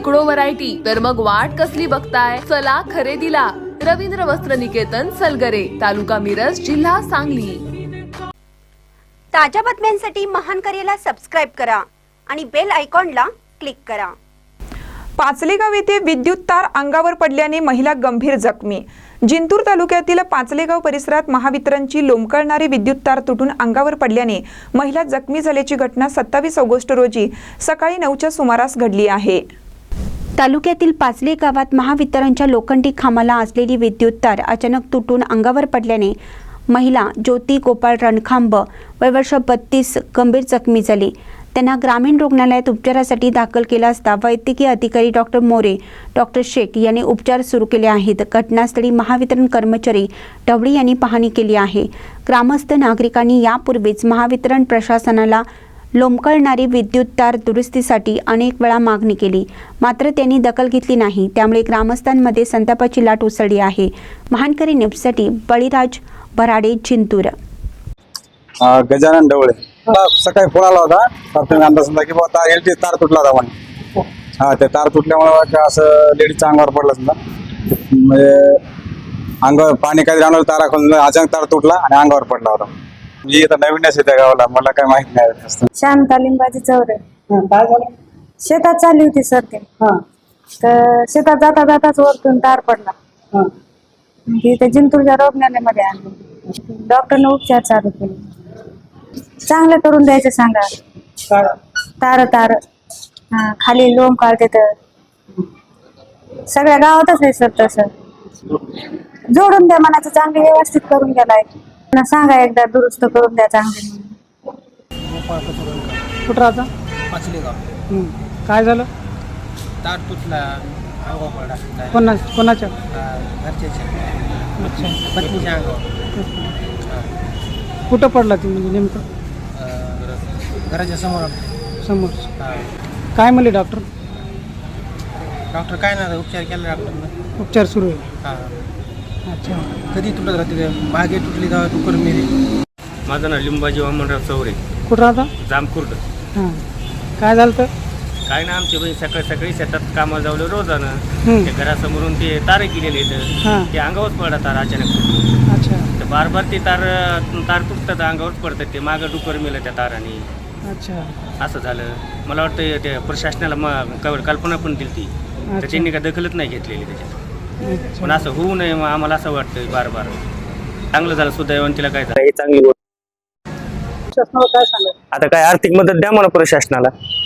शेकडो व्हरायटी तर मग वाट कसली बघताय? चला खरेदीला. रवींद्र वस्त्र निकेतन सलगरे तालुका मिरज जिल्हा सांगली. ताज्या बातम्यांसाठी महान करेला सबस्क्राईब करा आणि बेल आयकॉनला क्लिक करा. पाचलेगाव येथे विद्युत तार अंगावर पडल्याने महिला गंभीर जखमी. जिंतूर तालुक्यातील पाचलेगाव परिसरात महावितरणची लोंबकळणारी विद्युत तार तुटून अंगावर पडल्याने महिला जखमी झाल्याची घटना सत्तावीस ऑगस्ट रोजी सकाळी नऊच्या सुमारास घडली आहे. तालुक्यातील पाचले गावात महावितरणच्या लोखंडी खांबाला असलेली विद्युत तार अचानक तुटून अंगावर पडल्याने महिला ज्योती गोपाळ रणखांब वय वर्ष बत्तीस गंभीर जखमी झाली. त्यांना ग्रामीण रुग्णालयात उपचारासाठी दाखल केला असता वैद्यकीय अधिकारी डॉक्टर मोरे डॉक्टर शेख यांनी उपचार सुरू केले आहेत. घटनास्थळी महावितरण कर्मचारी ढवळी यांनी पाहणी केली आहे. ग्रामस्थ नागरिकांनी यापूर्वीच महावितरण प्रशासनाला लोंबकळणारी विद्युत तार दुरुस्तीसाठी अनेक वेळा मागणी केली. मात्र त्यांनी दखल घेतली नाही. त्यामुळे ग्रामस्थांमध्ये संतापाची लाट उसळली आहे. महानकरी न्यूजसाठी बळीराज भराडे जिंतूर. गजानन डवळे सकाळी फोन आला होता. प्राथमिक अंदाज समजा की बाबा एल टी तार तुटला होता म्हणे. हा ते तार तुटल्यामुळे असं लेडीजच्या अंगावर पडलं समजा. म्हणजे अंगावर पाणी काहीतरी आणलं तारा खोल अचानक तार तुटला आणि अंगावर पडला होता. मी इथं नवीनच आहे त्या गावाला मला काय माहीत नाही जास्त. शांता लिंबाची चौरे शेतात चालली होती सर ते. तर शेतात जाता जाताच वरतून तार पडला. तिथे जिंतूरच्या रुग्णालयामध्ये आणलं डॉक्टरने उपचार चालू केले. चांगलं करून द्यायचं सांगा. तार तार. हा खाली लोम काढते तर. सगळ्या गावातच आहे सर तसं. जोडून द्या मनाचं चांगलं व्यवस्थित करून द्या त्यांना सांगा एकदा दुरुस्त करून द्या चांगली. म्हणून. कुठं राहता? पाचलेगाव. हं. काय झालं? तार तुटला. पडला. कोणा कोणाच्या? घरच्याच्या. अच्छा. पत्नीच्या अंगावर कुठं पडला ती म्हणजे नेमकं? घराच्या समोर. समोर. काय म्हणले डॉक्टर? डॉक्टर काय नाही उपचार केला डॉक्टरनं. उपचार सुरू आहे. हा. अच्छा. कधी तुटत राहते मागे तुटली तेव्हा तुकर मेरी माझं नाव लिंबाजी वामनराव चौरे. कुठं राहता? जामकुर्ड. हां. काय झालं तर? काय ना आमची बहीण सकाळी सकाळी शेतात कामाला जावलं रोजानं. हं. ते घरासमोरून ते तारे गेलेले आहेत हां. ते अंगावर पडला तार अचानक. अच्छा. तर बार बार ते तार तार तुटतात अंगावर पडतात. ते मागं डुकर मेलं त्या ताराने. अच्छा. असं झालं. मला वाटतं ते प्रशासनाला कल्पना पण दिली ती तर अच्छा. त्यांनी काय दखलच नाही घेतलेली त्याच्यात. पण असं होऊ नये मग आम्हाला असं वाटतं बार बार चांगलं झालं सुदैवान तिला काय झालं? ही चांगली गोष्ट. आता काय आर्थिक मदत द्या मला प्रशासनाला.